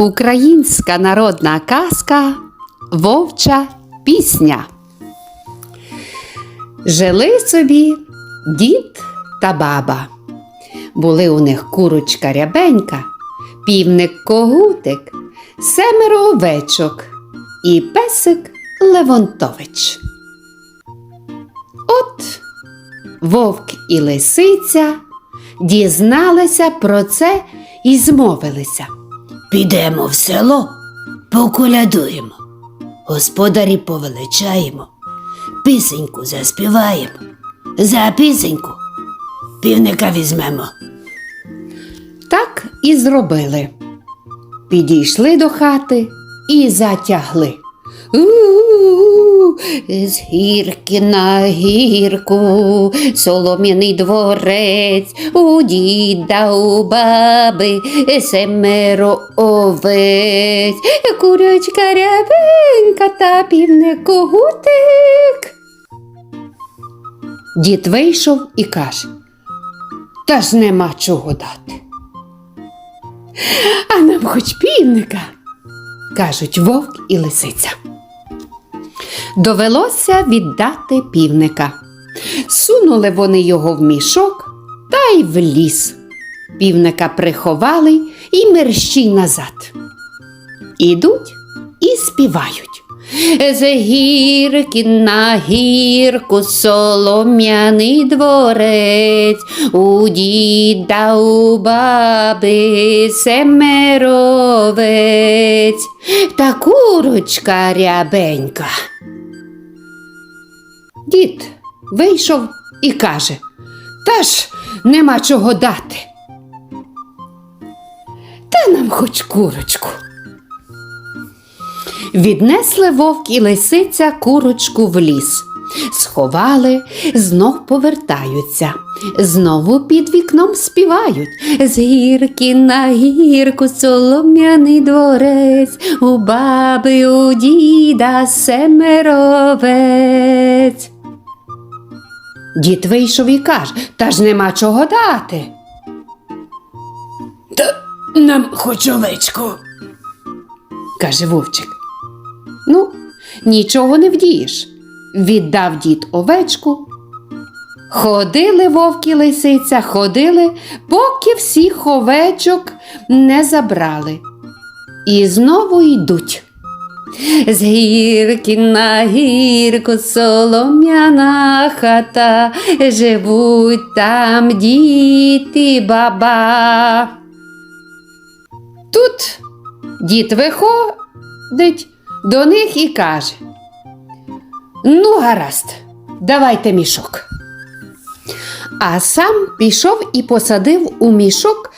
Українська народна казка Вовча пісня. Жили собі дід та баба. Були у них курочка рябенька, півник когутик, семеро овечок і песик Левонтович. От вовк і лисиця дізналися про це і змовилися. Підемо в село, поколядуємо, господарі повеличаємо, пісеньку заспіваємо. За пісеньку півника візьмемо. Так і зробили. Підійшли до хати і затягли. У-у-у, З гірки на гірку, солом'яний дворець, у діда, у баби, семеро овець, курочка рябенька та півник когутик. Дід вийшов і каже, та ж нема чого дати. А нам хоч півника, кажуть вовк і лисиця. Довелося віддати півника. Сунули вони його в мішок та й в ліс. Півника приховали і мерщій назад. Ідуть і співають. З гірки на гірку солом'яний дворець, у діда у баби семеровець, та курочка рябенька. Дід вийшов і каже, та ж нема чого дати. Та нам хоч курочку. Віднесли вовк і лисиця курочку в ліс. Сховали, знов повертаються, знову під вікном співають. З гірки на гірку солом'яний дворець, у баби у діда семеровець. Дід вийшов і каже, та ж нема чого дати. Та нам хоч овечку. каже вовчик. Ну, нічого не вдієш. Віддав дід овечку. Ходили вовки лисиця, ходили, поки всіх овечок не забрали. І знову йдуть. З гірки на гірку солом'яна хата, живуть там діти баба. Тут дід виходить до них і каже: Ну, гаразд, давайте мішок. А сам пішов і посадив у мішок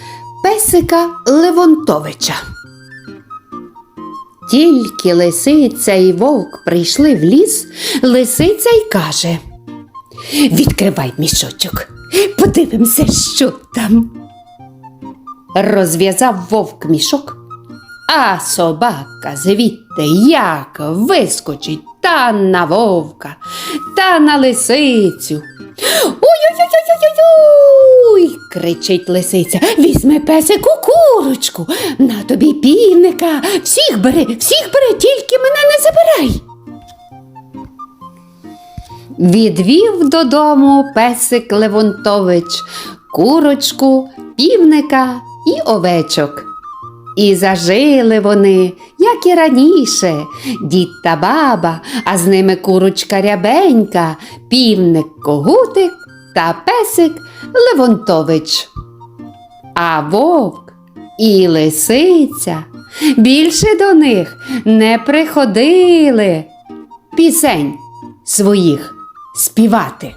песика Левонтовича. Тільки лисиця і вовк прийшли в ліс, лисиця й каже: Відкривай мішочок, подивимося, що там. Розв'язав вовк мішок, а собака звідти як вискочить та на вовка, та на лисицю. Ой-ой-ой-ой-ой! кричить лисиця. Візьми песику курочку, на тобі півника, всіх бери, всіх бери, тільки мене не забирай. Відвів додому песик Левонтович, курочку, півника і овечок. І зажили вони, як і раніше, дід та баба, а з ними курочка рябенька, півник когутик та песик Левонтович. А вовк і лисиця більше до них не приходили пісень своїх співати.